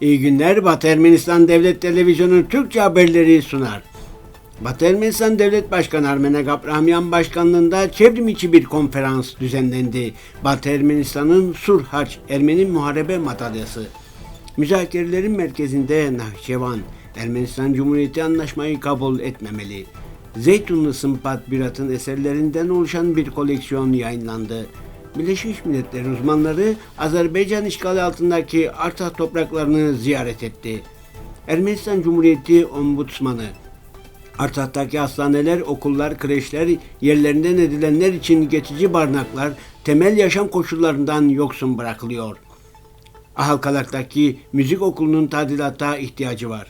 İyi günler. Batı Ermenistan Devlet Televizyonu Türkçe haberleri sunar. Batı Ermenistan Devlet Başkanı Armenek Abrahamyan başkanlığında çevrim içi bir konferans düzenlendi. Batı Ermenistan'ın Surhaç Ermeni Muharebe Madalyası. Müzakerelerin merkezinde Nahçıvan, Ermenistan Cumhuriyeti anlaşmayı kabul etmemeli. Zeytunlu Sımpat Birat'ın eserlerinden oluşan bir koleksiyon yayınlandı. Birleşmiş Milletler uzmanları Azerbaycan işgali altındaki Artak topraklarını ziyaret etti. Ermenistan Cumhuriyeti Ombudsmanı Artak'taki hastaneler, okullar, kreşler, yerlerinden edilenler için geçici barınaklar temel yaşam koşullarından yoksun bırakılıyor. Ahalkalak'taki müzik okulunun tadilata ihtiyacı var.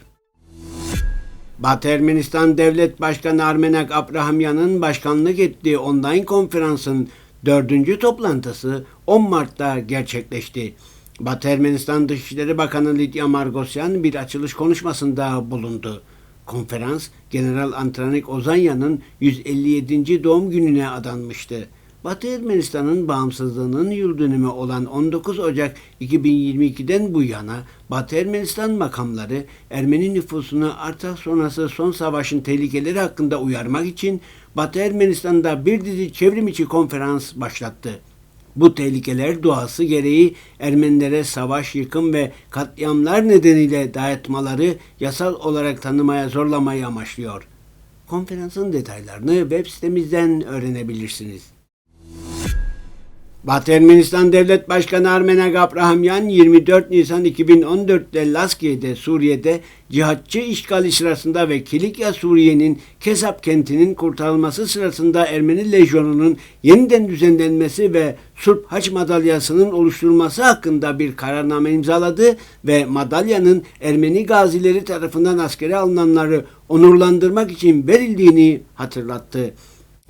Batı Ermenistan Devlet Başkanı Armenak Abrahamyan'ın başkanlık ettiği online konferansın dördüncü toplantısı 10 Mart'ta gerçekleşti. Batı Ermenistan Dışişleri Bakanı Lidya Margosyan bir açılış konuşmasında bulundu. Konferans, General Antranik Ozanya'nın 157. doğum gününe adanmıştı. Batı Ermenistan'ın bağımsızlığının yıl dönümü olan 19 Ocak 2022'den bu yana Batı Ermenistan makamları Ermeni nüfusunu Artak sonrası son savaşın tehlikeleri hakkında uyarmak için Batı Ermenistan'da bir dizi çevrim içi konferans başlattı. Bu tehlikeler doğası gereği Ermenilere savaş, yıkım ve katliamlar nedeniyle dayatmaları yasal olarak tanımaya zorlamayı amaçlıyor. Konferansın detaylarını web sitemizden öğrenebilirsiniz. Batı Ermenistan Devlet Başkanı Armenak Abrahamyan 24 Nisan 2014'te Laskiye'de Suriye'de cihatçı işgali sırasında ve Kilikya Suriye'nin Kesap kentinin kurtarılması sırasında Ermeni lejyonunun yeniden düzenlenmesi ve Surp Haç madalyasının oluşturulması hakkında bir kararname imzaladı ve madalyanın Ermeni gazileri tarafından askere alınanları onurlandırmak için verildiğini hatırlattı.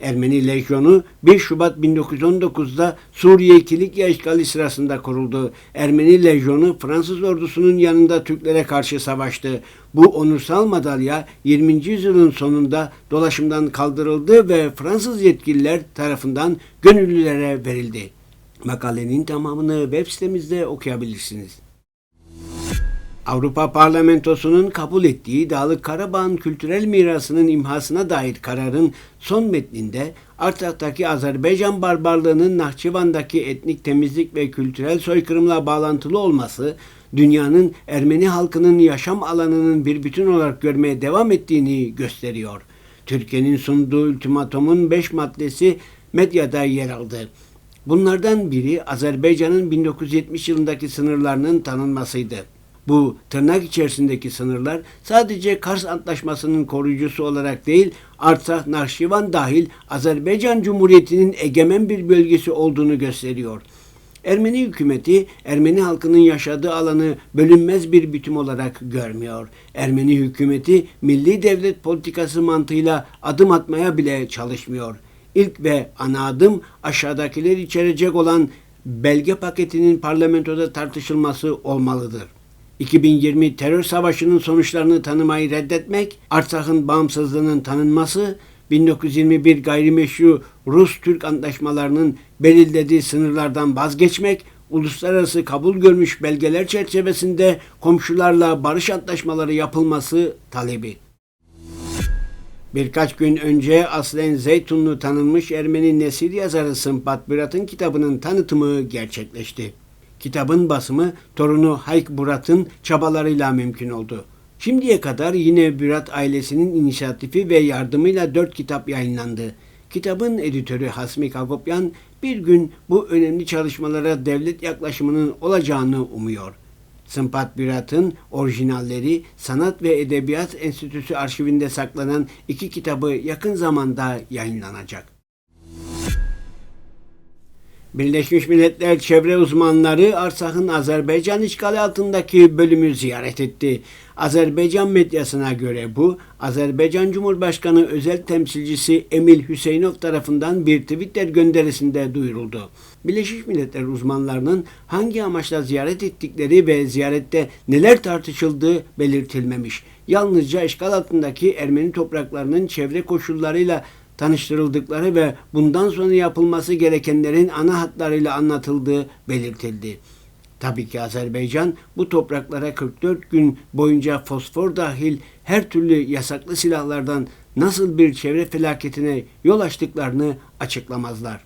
Ermeni Lejyonu 1 Şubat 1919'da Suriye Kilikya işgali sırasında kuruldu. Ermeni Lejyonu Fransız ordusunun yanında Türklere karşı savaştı. Bu onursal madalya 20. yüzyılın sonunda dolaşımdan kaldırıldı ve Fransız yetkililer tarafından gönüllülere verildi. Makalenin tamamını web sitemizde okuyabilirsiniz. Avrupa Parlamentosu'nun kabul ettiği Dağlık Karabağ'ın kültürel mirasının imhasına dair kararın son metninde Artak'taki Azerbaycan barbarlığının Nahçıvan'daki etnik temizlik ve kültürel soykırımla bağlantılı olması, dünyanın Ermeni halkının yaşam alanının bir bütün olarak görmeye devam ettiğini gösteriyor. Türkiye'nin sunduğu ultimatomun 5 maddesi medyada yer aldı. Bunlardan biri Azerbaycan'ın 1970 yılındaki sınırlarının tanınmasıydı. Bu tırnak içerisindeki sınırlar sadece Kars Antlaşması'nın koruyucusu olarak değil, Artsakh, Nakşivan dahil Azerbaycan Cumhuriyeti'nin egemen bir bölgesi olduğunu gösteriyor. Ermeni hükümeti Ermeni halkının yaşadığı alanı bölünmez bir bütün olarak görmüyor. Ermeni hükümeti milli devlet politikası mantığıyla adım atmaya bile çalışmıyor. İlk ve ana adım aşağıdakiler içerecek olan belge paketinin parlamentoda tartışılması olmalıdır. 2020 terör savaşının sonuçlarını tanımayı reddetmek, Artsak'ın bağımsızlığının tanınması, 1921 gayrimeşru Rus-Türk antlaşmalarının belirlediği sınırlardan vazgeçmek, uluslararası kabul görmüş belgeler çerçevesinde komşularla barış antlaşmaları yapılması talebi. Birkaç gün önce aslen Zeytunlu tanınmış Ermeni nesil yazarı Sımpat Birat'ın kitabının tanıtımı gerçekleşti. Kitabın basımı torunu Hayk Burat'ın çabalarıyla mümkün oldu. Şimdiye kadar yine Bürat ailesinin inisiyatifi ve yardımıyla dört kitap yayınlandı. Kitabın editörü Hasmi Kagopyan bir gün bu önemli çalışmalara devlet yaklaşımının olacağını umuyor. Sımpat Bürat'ın orijinalleri Sanat ve Edebiyat Enstitüsü arşivinde saklanan iki kitabı yakın zamanda yayınlanacak. Birleşmiş Milletler çevre uzmanları Arsak'ın Azerbaycan işgali altındaki bölümü ziyaret etti. Azerbaycan medyasına göre bu, Azerbaycan Cumhurbaşkanı özel temsilcisi Emil Hüseyinov tarafından bir Twitter gönderisinde duyuruldu. Birleşmiş Milletler uzmanlarının hangi amaçla ziyaret ettikleri ve ziyarette neler tartışıldığı belirtilmemiş. Yalnızca işgal altındaki Ermeni topraklarının çevre koşullarıyla tanıştırıldıkları ve bundan sonra yapılması gerekenlerin ana hatlarıyla anlatıldığı belirtildi. Tabii ki Azerbaycan bu topraklara 44 gün boyunca fosfor dahil her türlü yasaklı silahlardan nasıl bir çevre felaketine yol açtıklarını açıklamazlar.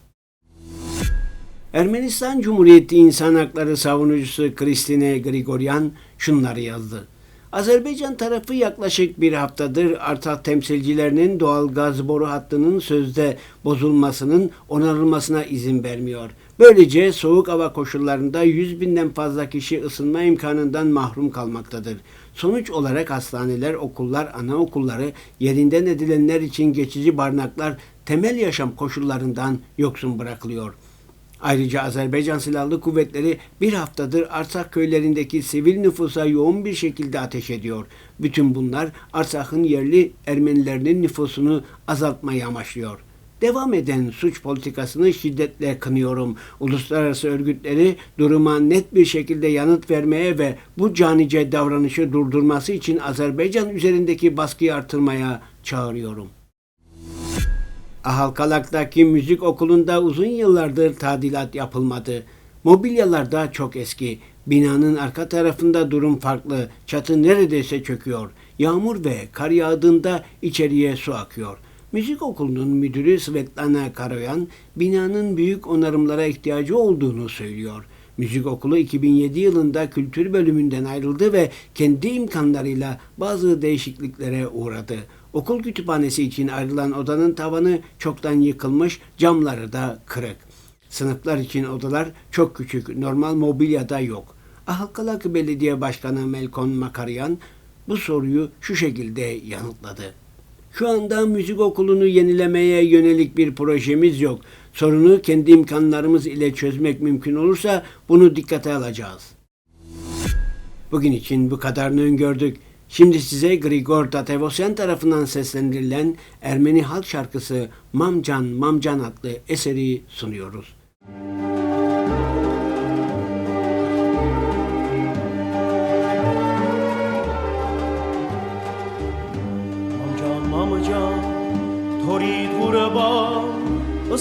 Ermenistan Cumhuriyeti İnsan Hakları savunucusu Kristine Grigoryan şunları yazdı. Azerbaycan tarafı yaklaşık bir haftadır Artak temsilcilerinin doğal gaz boru hattının sözde bozulmasının onarılmasına izin vermiyor. Böylece soğuk hava koşullarında 100 binden fazla kişi ısınma imkanından mahrum kalmaktadır. Sonuç olarak hastaneler, okullar, anaokulları, yerinden edilenler için geçici barınaklar temel yaşam koşullarından yoksun bırakılıyor. Ayrıca Azerbaycan Silahlı Kuvvetleri bir haftadır Arsak köylerindeki sivil nüfusa yoğun bir şekilde ateş ediyor. Bütün bunlar Arsak'ın yerli Ermenilerinin nüfusunu azaltmayı amaçlıyor. Devam eden suç politikasını şiddetle kınıyorum. Uluslararası örgütleri duruma net bir şekilde yanıt vermeye ve bu canice davranışı durdurması için Azerbaycan üzerindeki baskıyı artırmaya çağırıyorum. Ahalkalak'taki müzik okulunda uzun yıllardır tadilat yapılmadı. Mobilyalar da çok eski. Binanın arka tarafında durum farklı. Çatı neredeyse çöküyor. Yağmur ve kar yağdığında içeriye su akıyor. Müzik okulunun müdürü Svetlana Karoyan, binanın büyük onarımlara ihtiyacı olduğunu söylüyor. Müzik okulu 2007 yılında kültür bölümünden ayrıldı ve kendi imkanlarıyla bazı değişikliklere uğradı. Okul kütüphanesi için ayrılan odanın tavanı çoktan yıkılmış, camları da kırık. Sınıflar için odalar çok küçük, normal mobilya da yok. Ahalkalak Belediye Başkanı Melkon Makaryan bu soruyu şu şekilde yanıtladı. Şu anda müzik okulunu yenilemeye yönelik bir projemiz yok. Sorunu kendi imkanlarımız ile çözmek mümkün olursa bunu dikkate alacağız. Bugün için bu kadarını öngördük. Şimdi size Grigor Tatevosyan tarafından seslendirilen Ermeni halk şarkısı Mamcan Mamcan adlı eseri sunuyoruz.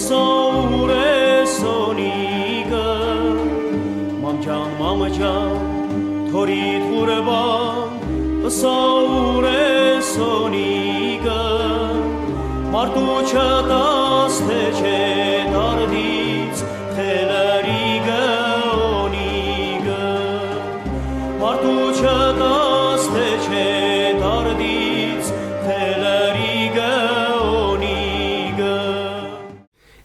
սորե սոնիկը մամջան մամջան թորի թուրբան սորե սոնիկը մարդու չտաս թե չէ դարդից խելարիգը